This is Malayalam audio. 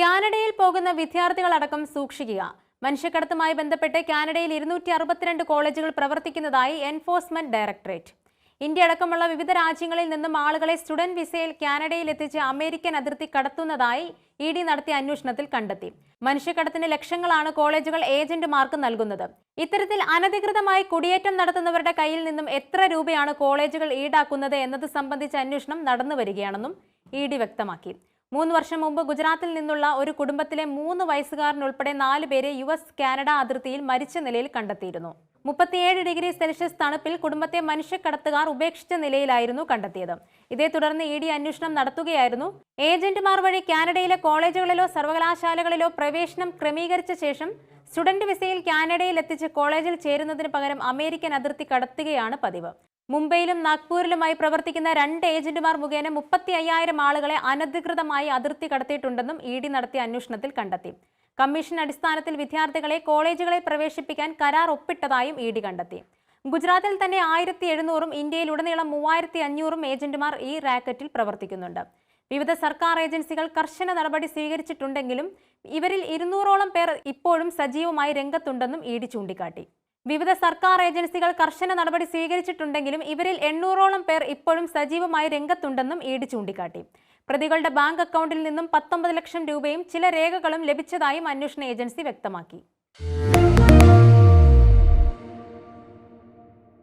കാനഡയിൽ പോകുന്ന വിദ്യാർത്ഥികളടക്കം സൂക്ഷിക്കുക. മനുഷ്യക്കടത്തുമായി ബന്ധപ്പെട്ട് കാനഡയിൽ ഇരുന്നൂറ്റി അറുപത്തിരണ്ട് കോളേജുകൾ പ്രവർത്തിക്കുന്നതായി എൻഫോഴ്സ്മെന്റ് ഡയറക്ടറേറ്റ്. ഇന്ത്യ അടക്കമുള്ള വിവിധ രാജ്യങ്ങളിൽ നിന്നും ആളുകളെ സ്റ്റുഡന്റ് വിസയിൽ കാനഡയിൽ എത്തിച്ച് അമേരിക്കൻ അതിർത്തി കടത്തുന്നതായി ഇ ഡി നടത്തിയ അന്വേഷണത്തിൽ കണ്ടെത്തി. മനുഷ്യക്കടത്തിന് ലക്ഷങ്ങളാണ് കോളേജുകൾ ഏജന്റുമാർക്ക് നൽകുന്നത്. ഇത്തരത്തിൽ അനധികൃതമായി കുടിയേറ്റം നടത്തുന്നവരുടെ കയ്യിൽ നിന്നും എത്ര രൂപയാണ് കോളേജുകൾ ഈടാക്കുന്നത് എന്നത് സംബന്ധിച്ച അന്വേഷണം നടന്നു വരികയാണെന്നും ഇ ഡി വ്യക്തമാക്കി. മൂന്ന് വർഷം മുമ്പ് ഗുജറാത്തിൽ നിന്നുള്ള ഒരു കുടുംബത്തിലെ മൂന്ന് വയസ്സുകാരനുൾപ്പെടെ നാല് പേരെ യു എസ് കാനഡ അതിർത്തിയിൽ മരിച്ച നിലയിൽ കണ്ടെത്തിയിരുന്നു. മുപ്പത്തിയേഴ് ഡിഗ്രി സെൽഷ്യസ് തണുപ്പിൽ കുടുംബത്തെ മനുഷ്യക്കടത്തുകാർ ഉപേക്ഷിച്ച നിലയിലായിരുന്നു കണ്ടെത്തിയത്. ഇതേ തുടർന്ന് ഇ ഡി അന്വേഷണം നടത്തുകയായിരുന്നു. ഏജന്റുമാർ വഴി കാനഡയിലെ കോളേജുകളിലോ സർവകലാശാലകളിലോ പ്രവേശനം ക്രമീകരിച്ച ശേഷം സ്റ്റുഡന്റ് വിസയിൽ കാനഡയിൽ എത്തിച്ച് കോളേജിൽ ചേരുന്നതിന് പകരം അമേരിക്കൻ അതിർത്തി കടത്തുകയാണ് പതിവ്. മുംബൈയിലും നാഗ്പൂരിലുമായി പ്രവർത്തിക്കുന്ന രണ്ട് ഏജന്റുമാർ മുഖേന മുപ്പത്തി അയ്യായിരം ആളുകളെ അനധികൃതമായി അതിർത്തി കടത്തിയിട്ടുണ്ടെന്നും ഇ ഡി നടത്തിയ അന്വേഷണത്തിൽ കണ്ടെത്തി. കമ്മീഷൻ അടിസ്ഥാനത്തിൽ വിദ്യാർത്ഥികളെ കോളേജുകളിൽ പ്രവേശിപ്പിക്കാൻ കരാർ ഒപ്പിട്ടതായും ഇ ഡി കണ്ടെത്തി. ഗുജറാത്തിൽ തന്നെ ആയിരത്തി എഴുന്നൂറും ഇന്ത്യയിലുടനീളം മൂവായിരത്തി അഞ്ഞൂറും ഏജന്റുമാർ ഈ റാക്കറ്റിൽ പ്രവർത്തിക്കുന്നുണ്ട്. വിവിധ സർക്കാർ ഏജൻസികൾ കർശന നടപടി സ്വീകരിച്ചിട്ടുണ്ടെങ്കിലും ഇവരിൽ ഇരുന്നൂറോളം പേർ ഇപ്പോഴും സജീവമായി രംഗത്തുണ്ടെന്നും ഇ ഡി ചൂണ്ടിക്കാട്ടി. വിവിധ സർക്കാർ ഏജൻസികൾ കർശന നടപടി സ്വീകരിച്ചിട്ടുണ്ടെങ്കിലും ഇവരിൽ എണ്ണൂറോളം പേർ ഇപ്പോഴും സജീവമായി രംഗത്തുണ്ടെന്നും ഇ ഡി ചൂണ്ടിക്കാട്ടി. പ്രതികളുടെ ബാങ്ക് അക്കൗണ്ടിൽ നിന്നും പത്തൊമ്പത് ലക്ഷം രൂപയും ചില രേഖകളും ലഭിച്ചതായും അന്വേഷണ ഏജൻസി വ്യക്തമാക്കി.